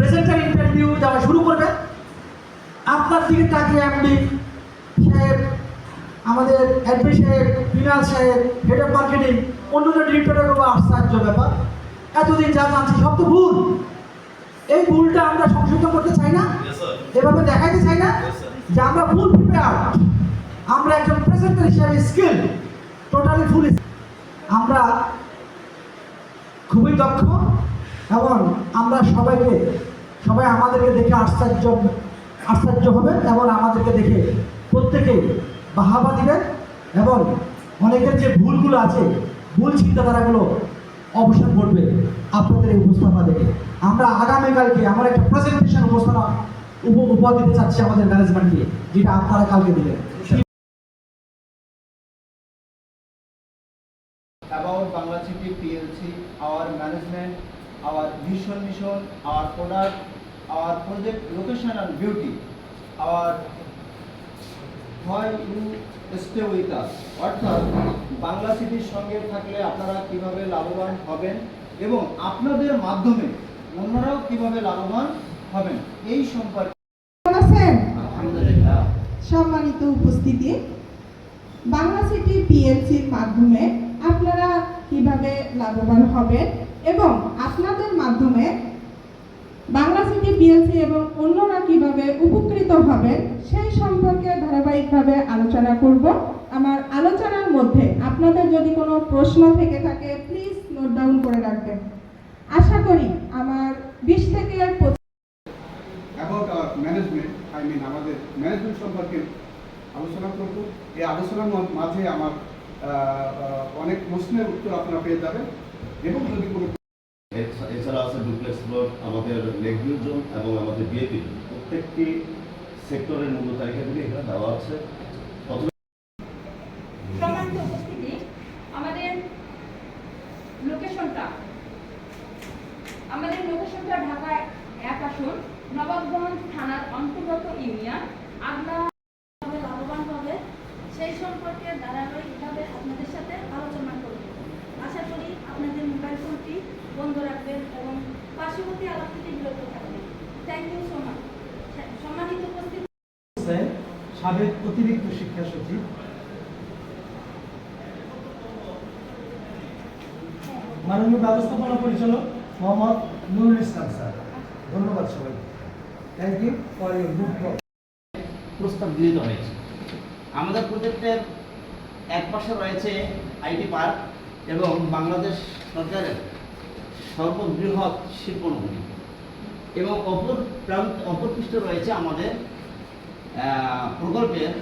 Presenter interview দেওয়া শুরু করবে। আপনার দিকে তাকিয়ে আপনি সাহেব আমাদের অ্যাডমিন সাহেব ফিনান্স সাহেব হেড অফ মার্কেটিং অন্যান্য ডিরেক্টরের বাবা আশ্চর্য ব্যাপার। এতদিন যা জানছি সব তো ভুল। এই ভুলটা আমরা সংশোধন করতে চাই না? এভাবে দেখাইতে চাই না? যে আমরা ফুল প্রিপেয়ার আমরা একজন প্রেজেন্টার হিসাবে স্কিল টোটালি ফুল আমরা খুবই দক্ষ এবং আমরা সবাইকে সবাই আমাদেরকে দেখে আশ্চর্য আশ্চর্য হবেন এবং আমাদেরকে দেখে প্রত্যেকেই বাহাবা দিবেন এবং অনেকের যে ভুলগুলো আছে ভুল চিন্তাধারাগুলো অবসান করবে আপনাদের এই উপস্থাপনা দেখে। আমরা আগামীকালকে আমরা একটা প্রেজেন্টেশন উপস্থাপনা উপ- উপহার দিতে চাচ্ছি আমাদের ম্যানেজমেন্টকে যেটা আপনারা কালকে দিলেন about Bangla City PLC, our management, our vision mission, our product, our project location and beauty, our why you stay with us. অর্থাৎ বাংলা সিটির সঙ্গে থাকলে আপনারা কীভাবে লাভবান হবেন এবং আপনাদের মাধ্যমে অন্যরাও কীভাবে লাভবান হবেন এই সম্পর্কে সম্মানিত উপস্থিতি। বাংলা সিটি পিএলসির মাধ্যমে কীভাবে লাভবান হবেন এবং আপনাদের মাধ্যমে বাংলা সিটি পিএলসি এবং অন্যরা কীভাবে উপকৃত হবেন সেই সম্পর্কে ধারাবাহিকভাবে আলোচনা করব। আমার আলোচনার মধ্যে আপনাদের যদি কোনো প্রশ্ন থেকে থাকে প্লিজ নোট ডাউন করে রাখবেন। আশা করি আমার বিশ থেকে অ্যাবাউট ম্যানেজমেন্ট আই মিন আমাদের ম্যানেজমেন্ট সম্পর্কে আলোচনা করব। এই আলোচনার মাঝে আমার অনেক প্রশ্নের উত্তর আপনারা পেয়ে যাবেন। এবং যদি কোনো এছাড়া আছে ডুপ্লেক্স প্লট আমাদের লেকভিউ জোন এবং আমাদের বিএপি জোন প্রত্যেকটি সেক্টরের মূল্য তালিকাগুলি এখানে দেওয়া আছে। প্রথমে আমাদের লোকেশনটা আমাদের লোকেশনটা ঢাকা এক আসন নবাবগঞ্জ থানার অন্তর্গত ইউনিয়ন আগলা কীভাবে লাভবান হবে সেই সম্পর্কে ধারাবাহিকভাবে আপনাদের সাথে আলোচনা করব আশা করি আপনাদের মোবাইল ফোনটি বন্ধ রাখবেন এবং পার্শ্ববর্তী আলাপ থেকে বিরত থাকবেন থ্যাংক ইউ সো মাচ সম্মানিত উপস্থিতি হোসেন সাবেক অতিরিক্ত শিক্ষা সচিব। মাননীয় ব্যবস্থাপনা পরিচালক মোহাম্মদ নুরুল ইসলাম স্যার ধন্যবাদ সবাই thank you for your good প্রস্তাব গৃহীত হয়েছে। আমাদের প্রজেক্টের এক পাশে রয়েছে আইটি পার্ক এবং বাংলাদেশ সরকারের সর্ববৃহৎ শিল্পনগরী। এবং অপর প্রান্ত অপর পৃষ্ঠ রয়েছে আমাদের প্রকল্পের